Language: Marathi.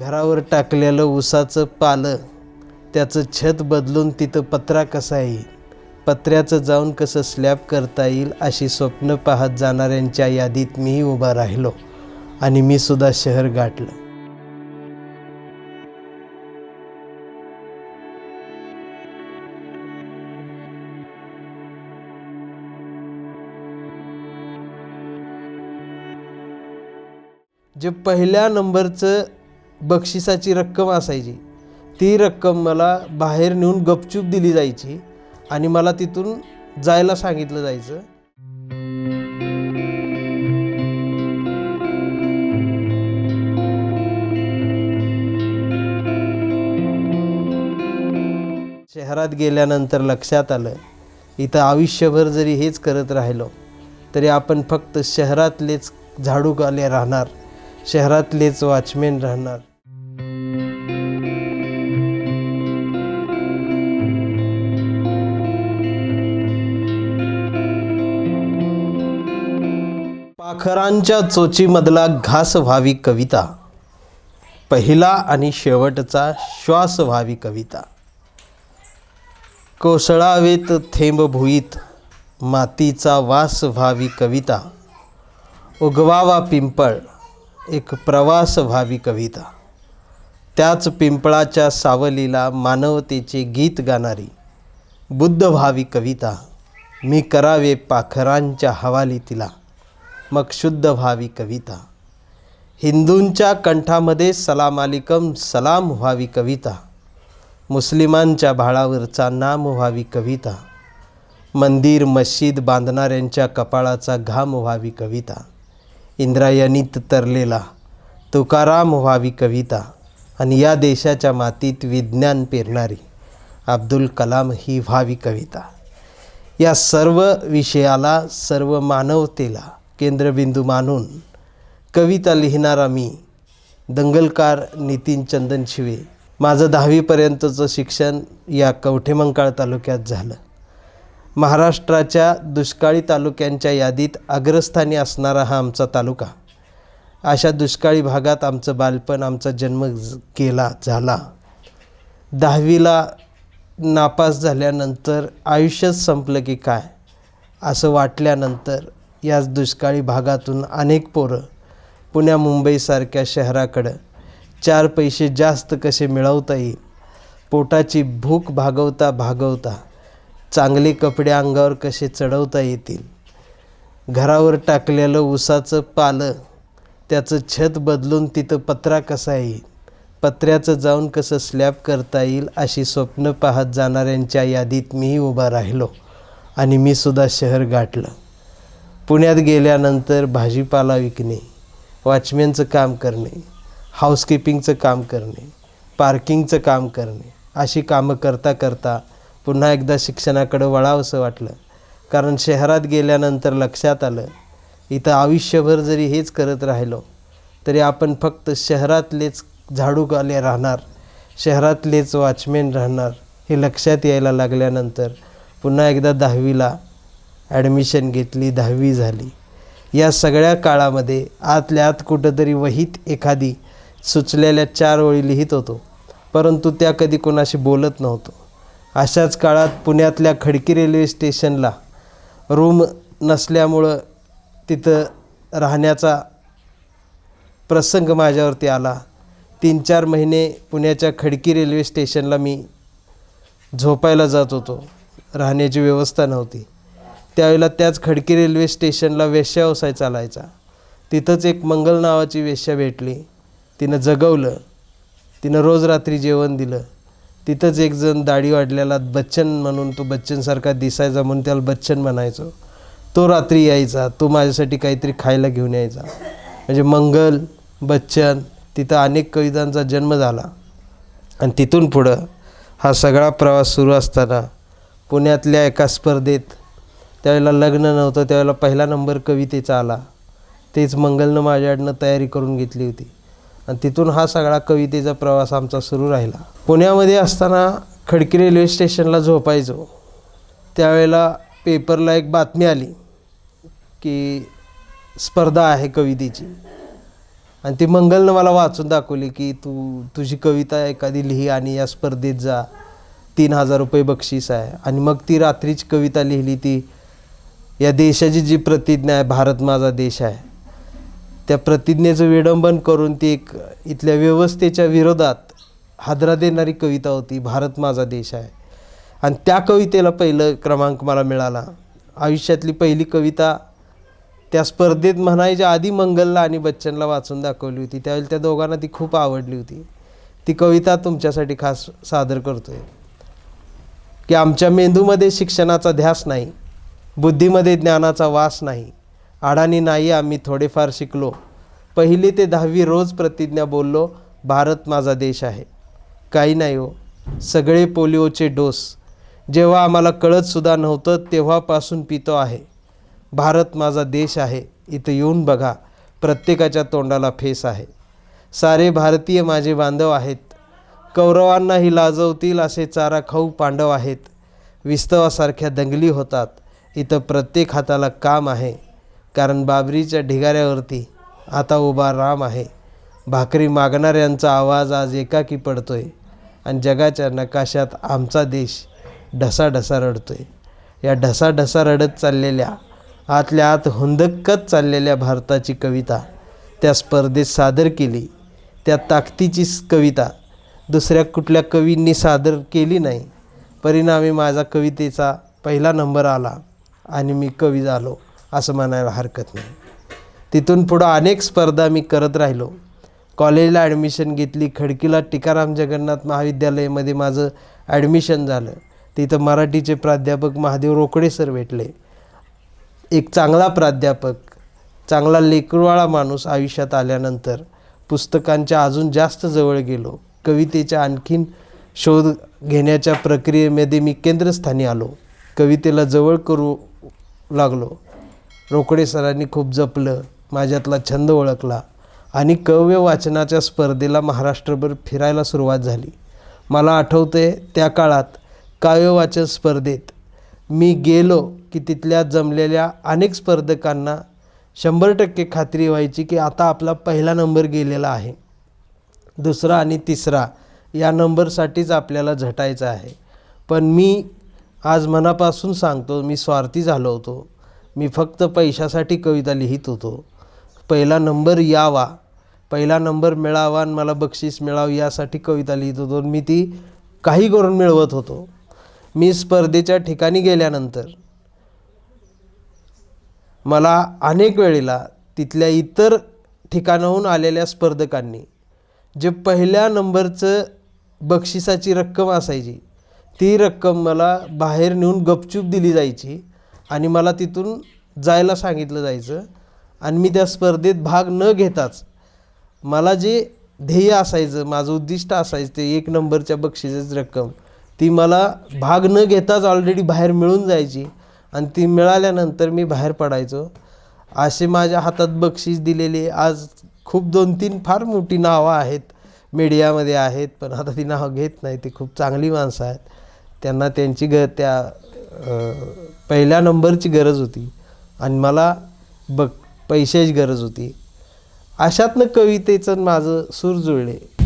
घरावर टाकलेलं उसाचं पालं त्याचं छत बदलून तिथं पत्रा कसा येईल? पत्र्याचं जाऊन कसं स्लॅब करता येईल अशी स्वप्न पाहत जाणाऱ्यांच्या यादीत मीही उभा राहिलो आणि मी सुद्धा शहर गाठलं. जे पहिल्या नंबरचं बक्षिसाची रक्कम असायची. ती रक्कम मला बाहेर नेऊन गपचूप दिली जायची आणि मला तिथून जायला सांगितलं जायचं. शहरात गेल्यानंतर लक्षात आलं इथं आयुष्यभर जरी हेच करत राहिलो तरी आपण फक्त शहरातलेच झाडूकाले राहणार शहरातलेच वॉचमेन राहणार. पाखरांच्या चोचीमधला घास व्हावी कविता. पहिला आणि शेवटचा श्वास व्हावी कविता. कोसळावेत थेंब भुईत मातीचा वास व्हावी कविता. उगवावा पिंपळ एक प्रवास व्हावी कविता. त्याच पिंपळाच्या सावलीला मानवतेचे गीत गाणारी बुद्ध व्हावी कविता. मी करावे पाखरांच्या हवाली तिला. मग शुद्ध व्हावी कविता. हिंदूंच्या कंठामध्ये सलाम अलिकम सलाम व्हावी कविता. मुस्लिमांच्या भाळावरचा नाम व्हावी कविता. मंदिर मस्जिद बांधणाऱ्यांच्या कपाळाचा घाम व्हावी कविता. इंद्रायणीत तरलेला तुकाराम व्हावी कविता. आणि या देशाच्या मातीत विज्ञान पेरणारी अब्दुल कलाम ही व्हावी कविता. या सर्व विषयाला सर्व मानवतेला केंद्रबिंदू मानून कविता लिहिणारा मी दंगलकार नितीन चंदन शिवे. माझं दहावीपर्यंतचं शिक्षण या कवठेमंकाळ तालुक्यात झालं. महाराष्ट्राच्या दुष्काळी तालुक्यांच्या यादीत अग्रस्थानी असणारा हा आमचा तालुका. अशा दुष्काळी भागात आमचं बालपण आमचा जन्म केला झाला. दहावीला नापास झाल्यानंतर आयुष्यच संपलं की काय असं वाटल्यानंतर याच दुष्काळी भागातून अनेक पोरं पुण्या मुंबईसारख्या शहराकडं चार पैसे जास्त कसे मिळवता येईल? पोटाची भूक भागवता भागवता चांगले कपडे अंगावर कसे चढवता येतील? घरावर टाकलेलं उसाचं पालं त्याचं छत बदलून तिथं पत्रा कसा येईल? पत्र्याचं जाऊन कसं स्लॅब करता येईल अशी स्वप्न पाहत जाणाऱ्यांच्या यादीत मीही उभा राहिलो आणि मी सुद्धा शहर गाठलं. पुण्यात गेल्यानंतर भाजीपाला विकणे वॉचमॅनचं काम करणे हाऊसकीपिंगचं काम करणे पार्किंगचं काम करणे अशी कामं करता करता पुन्हा एकदा शिक्षणाकडं वळावंसं वाटलं. कारण शहरात गेल्यानंतर लक्षात आलं इथं आयुष्यभर जरी हेच करत राहिलो तरी आपण फक्त शहरातलेच झाडूगाले राहणार शहरातलेच वॉचमॅन राहणार हे लक्षात यायला लागल्यानंतर पुन्हा एकदा दहावीला ॲडमिशन घेतली दहावी झाली. या सगळ्या काळामध्ये आतल्या आत कुठंतरी वहीत एखादी सुचलेल्या चार ओळी लिहित होतो. परंतु त्या कधी कोणाशी बोलत नव्हतो. अशाच काळात पुण्यातल्या खडकी रेल्वे स्टेशनला रूम नसल्यामुळं तिथं राहण्याचा प्रसंग माझ्यावरती आला. तीन चार महिने पुण्याच्या खडकी रेल्वे स्टेशनला मी झोपायला जात होतो. राहण्याची व्यवस्था नव्हती. त्यावेळेला त्याच खडकी रेल्वे स्टेशनला वेश्यावसाय चालायचा. तिथंच एक मंगल नावाची वेश्या भेटली. तिनं जगवलं. तिनं रोज रात्री जेवण दिलं. तिथंच एक जण दाढी वाढलेला बच्चन म्हणून तो बच्चनसारखा दिसायचा म्हणून त्याला बच्चन म्हणायचो. तो रात्री यायचा. तो माझ्यासाठी काहीतरी खायला घेऊन यायचा. म्हणजे मंगल बच्चन तिथं अनेक कवितांचा जन्म झाला. आणि तिथून पुढं हा सगळा प्रवास सुरू असताना पुण्यातल्या एका स्पर्धेत त्यावेळेला लग्न नव्हतं त्यावेळेला पहिला नंबर कवितेचा आला. तेच मंगलनं माझ्याकडनं तयारी करून घेतली होती. आणि तिथून हा सगळा कवितेचा प्रवास आमचा सुरू राहिला. पुण्यामध्ये असताना खडकी रेल्वे स्टेशनला झोपायचो. त्यावेळेला पेपरला एक बातमी आली की स्पर्धा आहे कवितेची. आणि ती मंगलनं मला वाचून दाखवली की तू तुझी कविता एखादी लिही आणि या स्पर्धेत जा. तीन हजार रुपये बक्षीस आहे. आणि मग ती रात्रीची कविता लिहिली ती या देशाची जी प्रतिज्ञा आहे भारत माझा देश आहे त्या प्रतिज्ञेचं विडंबन करून ती एक इथल्या व्यवस्थेच्या विरोधात हादरा देणारी कविता होती भारत माझा देश आहे. आणि त्या कवितेला पहिलं क्रमांक मला मिळाला. आयुष्यातली पहिली कविता त्या स्पर्धेत म्हणायच्या आधी मंगलला आणि बच्चनला वाचून दाखवली होती. त्यावेळी त्या दोघांना ती खूप आवडली होती. ती कविता तुमच्यासाठी खास सादर करतो आहे की आमच्या मेंदूमध्ये शिक्षणाचा ध्यास नाही बुद्धीमध्ये ज्ञानाचा वास नाही. अडाणी नाही आम्ही थोडेफार शिकलो. पहिली ते दहावी रोज प्रतिज्ञा बोललो भारत माझा देश आहे. काही नाही हो. सगळे पोलिओचे डोस. जेव्हा आम्हाला कळतसुद्धा नव्हतं तेव्हापासून पितो आहे. भारत माझा देश आहे. इथं येऊन बघा. प्रत्येकाच्या तोंडाला फेस आहे. सारे भारतीय माझे बांधव आहेत. कौरवांनाही लाजवतील असे चारा खाऊ पांडव आहेत. विस्तवासारख्या दंगली होतात. इथं प्रत्येक हाताला काम आहे. कारण बाबरीच्या ढिगाऱ्यावरती आता उभा राम आहे. भाकरी मागणाऱ्यांचा आवाज आज एकाकी पडतो आहे आणि जगाच्या नकाशात आमचा देश ढसाढसा रडतो आहे या ढसाढसा रडत चाललेल्या आतल्या आत हुंदकत चाललेल्या भारताची कविता त्या स्पर्धेत सादर केली त्या ताकदीची कविता दुसऱ्या कुठल्या कवींनी सादर केली नाही. परिणामी माझा कवितेचा पहिला नंबर आला. आणि मी कवी झालो असं म्हणायला हरकत नाही. तिथून पुढं अनेक स्पर्धा मी करत राहिलो. कॉलेजला ॲडमिशन घेतली खडकीला टिकाराम जगन्नाथ महाविद्यालयामध्ये माझं ॲडमिशन झालं. तिथं मराठीचे प्राध्यापक महादेव रोकडे सर भेटले. एक चांगला प्राध्यापक चांगला लेकरवाळा माणूस आयुष्यात आल्यानंतर पुस्तकांच्या अजून जास्त जवळ गेलो. कवितेच्या आणखीन शोध घेण्याच्या प्रक्रियेमध्ये मी केंद्रस्थानी आलो. कवितेला जवळ करू लागलो. रोकडे सरांनी खूप जपलं माझ्यातला छंद ओळखला आणि कव्य वाचनाच्या स्पर्धेला महाराष्ट्रभर फिरायला सुरुवात झाली. मला आठवते त्या काळात काव्यवाचन स्पर्धेत मी गेलो की तिथल्या जमलेल्या अनेक स्पर्धकांना शंभर टक्के खात्री व्हायची की आता आपला पहिला नंबर गेलेला आहे. दुसरा आणि तिसरा या नंबरसाठीच आपल्याला झटायचं आहे. पण मी आज मनापासून सांगतो मी स्वार्थी झालो होतो. मी फक्त पैशासाठी कविता लिहित होतो. पहिला नंबर यावा. पहिला नंबर मिळावा आणि मला बक्षीस मिळावं यासाठी कविता लिहित होतो. मी ती काही करून मिळवत होतो. मी स्पर्धेच्या ठिकाणी गेल्यानंतर मला अनेक वेळेला तिथल्या इतर ठिकाणाहून आलेल्या स्पर्धकांनी जे पहिल्या नंबरचं बक्षिसाची रक्कम असायची ती रक्कम मला बाहेर नेऊन गपचूप दिली जायची आणि मला तिथून जायला सांगितलं जायचं. आणि मी त्या स्पर्धेत भाग न घेताच मला जे ध्येय असायचं माझं उद्दिष्ट असायचं ते एक नंबरच्या बक्षिसाची रक्कम ती मला भाग न घेताच ऑलरेडी बाहेर मिळून जायची. आणि ती मिळाल्यानंतर मी बाहेर पडायचो. असे माझ्या हातात बक्षीस दिलेले आज खूप दोन तीन फार मोठी नावं आहेत. मीडियामध्ये आहेत पण आता ती नावं घेत नाही ती खूप चांगली माणसं आहेत. त्यांना त्यांची ग त्या पहिल्या नंबरची गरज होती. आणि मला बघ पैशाची गरज होती. अशातनं कवितेचं माझं सूर जुळले.